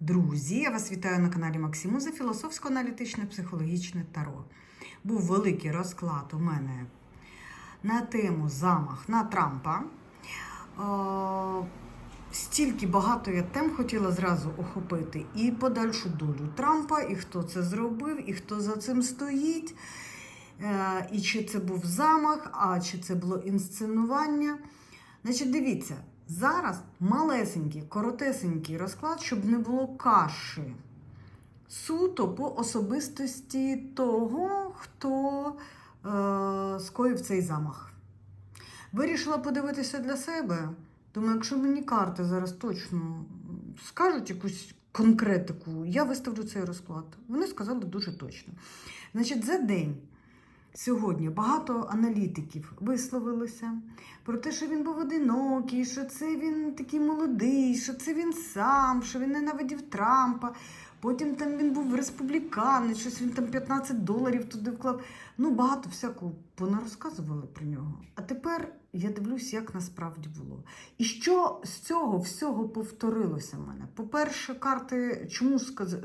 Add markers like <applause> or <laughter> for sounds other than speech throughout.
Друзі, я вас вітаю на каналі Максимуза Філософсько-аналітичне психологічне таро. Був великий розклад у мене на тему замах на Трампа. Е, Стільки багато я тем хотіла зразу охопити і подальшу долю Трампа, і хто це зробив, і хто за цим стоїть, е, і чи це був замах, а чи це було інсценування. Значить, дивіться, зараз малесенький, коротесенький розклад, щоб не було каші. Суто по особистості того, хто е, скоїв цей замах. Вирішила подивитися для себе. Думаю, якщо мені карти зараз точно скажуть якусь конкретику, я виставлю цей розклад. Вони сказали дуже точно. Значить, за день сьогодні багато аналітиків висловилося про те, що він був одинокий, що це він такий молодий, що це він сам, що він ненавидів Трампа. Потім там він був республіканець, щось він там 15 доларів туди вклав. Ну, багато всякого понарозказували про нього. А тепер я дивлюсь, як насправді було. І що з цього всього повторилося в мене? По-перше, карти, чому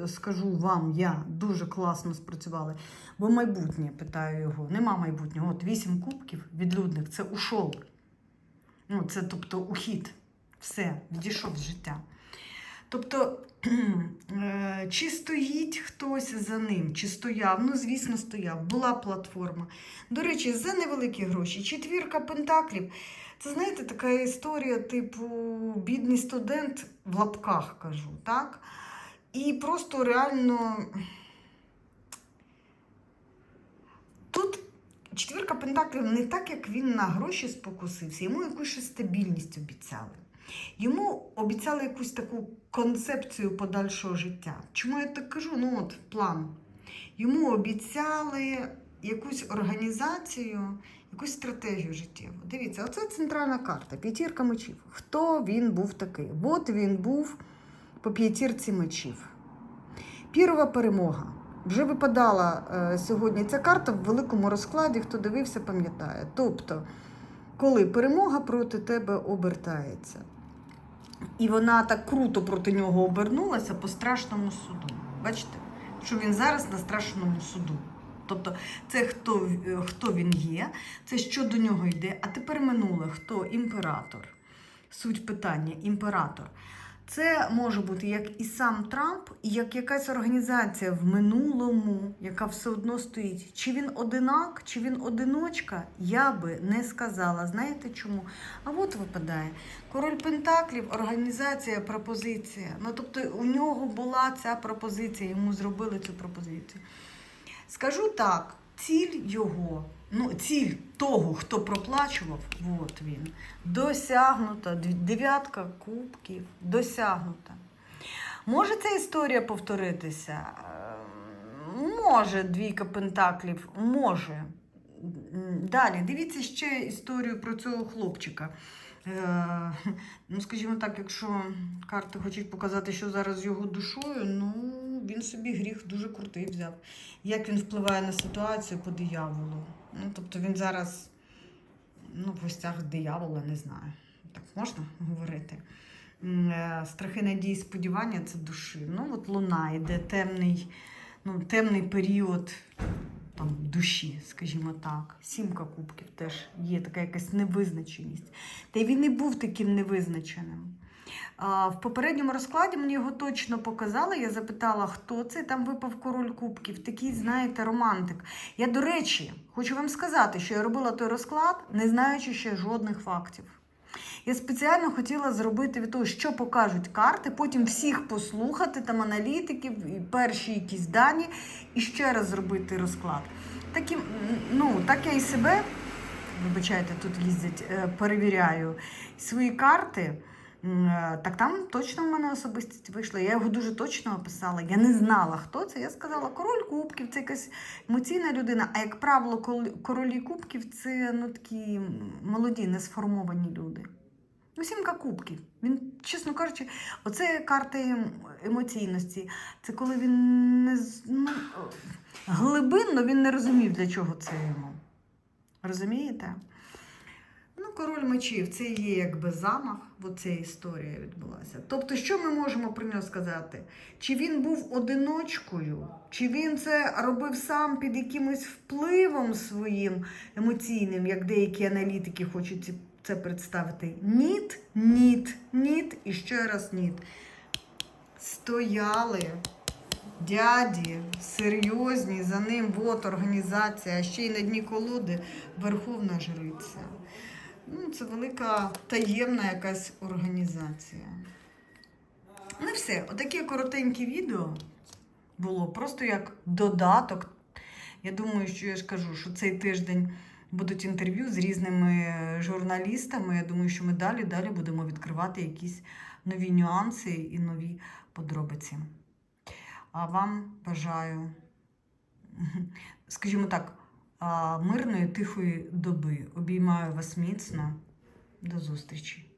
скажу вам, я дуже класно спрацювали, бо майбутнє питаю його. Нема майбутнього. От вісім кубків відлюдних це ушов. Ну, це тобто ухід. Все, відійшов з життя. Тобто, <clears throat> е, чи стоїть хтось за ним, чи стояв? Ну, звісно, стояв. Була платформа. До речі, за невеликі гроші. Четвірка пентаклів. Це, знаєте, така історія, типу, бідний студент в лапках кажу, так? І просто реально. Тут четвірка пентаклів не так, як він на гроші спокусився, йому якусь стабільність обіцяли. Йому обіцяли якусь таку концепцію подальшого життя. Чому я так кажу? Ну, от план. Йому обіцяли якусь організацію, якусь стратегію життєву. Дивіться, оце центральна карта, п'ятірка мечів. Хто він був такий? От він був по п'ятірці мечів. Пірова перемога. Вже випадала е, сьогодні ця карта в великому розкладі, хто дивився, пам'ятає. Тобто, коли перемога проти тебе обертається. І вона так круто проти нього обернулася по страшному суду. Бачите, що він зараз на страшному суду. Тобто, це хто, хто він є, це що до нього йде. А тепер минуле хто імператор. Суть питання імператор. Це може бути як і сам Трамп, і як якась організація в минулому, яка все одно стоїть. Чи він одинак, чи він одиночка, я би не сказала. Знаєте чому? А от випадає. Король Пентаклів, організація, пропозиція. Ну, тобто у нього була ця пропозиція, йому зробили цю пропозицію. Скажу так, ціль його, ну, ціль того, хто проплачував, от він, досягнута. Дев'ятка кубків досягнута. Може ця історія повторитися? Е, Може, двійка пентаклів, може. Далі, дивіться ще історію про цього хлопчика. Е, ну, скажімо так, якщо карти хочуть показати, що зараз його душою, ну він собі гріх дуже крутий взяв. Як він впливає на ситуацію по дияволу. Ну, тобто він зараз ну, в гостях диявола, не знаю. Так можна говорити. Е, Страхи, надії, сподівання це душі. Ну, от луна йде темний, ну, темний період там, душі, скажімо так. Сімка кубків теж є така якась невизначеність. Та й він і був таким невизначеним. В попередньому розкладі мені його точно показали. Я запитала, хто це. Там випав король кубків. Такий, знаєте, романтик. Я, до речі, хочу вам сказати, що я робила той розклад, не знаючи ще жодних фактів. Я спеціально хотіла зробити від того, що покажуть карти, потім всіх послухати, там аналітиків, і перші якісь дані, і ще раз зробити розклад. Таким, ну, так я і себе, вибачайте, тут їздять, е, перевіряю свої карти. Е, Так там точно в мене особистість вийшла. Я його дуже точно описала. Я не знала, хто це. Я сказала, король кубків, це якась емоційна людина. А як правило, королі кубків це ну, такі молоді, несформовані люди. Ну, сімка кубків. Він, чесно кажучи, оце карта ем- емоційності. Це коли він не ну, глибинно він не розумів, для чого це йому. Розумієте? Ну, король мечів це є якби замах, бо ця історія відбулася. Тобто, що ми можемо про нього сказати? Чи він був одиночкою, чи він це робив сам під якимось впливом своїм емоційним, як деякі аналітики хочуть це представити? Ніт, ніт, ніт і ще раз ніт. Стояли дяді, серйозні, за ним вот організація, а ще й на дні колоди Верховна Жриця. Ну, це велика таємна якась організація. Ну все, отаке коротеньке відео було просто як додаток. Я думаю, що я ж кажу, що цей тиждень будуть інтерв'ю з різними журналістами. Я думаю, що ми далі далі будемо відкривати якісь нові нюанси і нові подробиці. А вам бажаю, скажімо так, мирної, тихої доби. Обіймаю вас міцно. До зустрічі!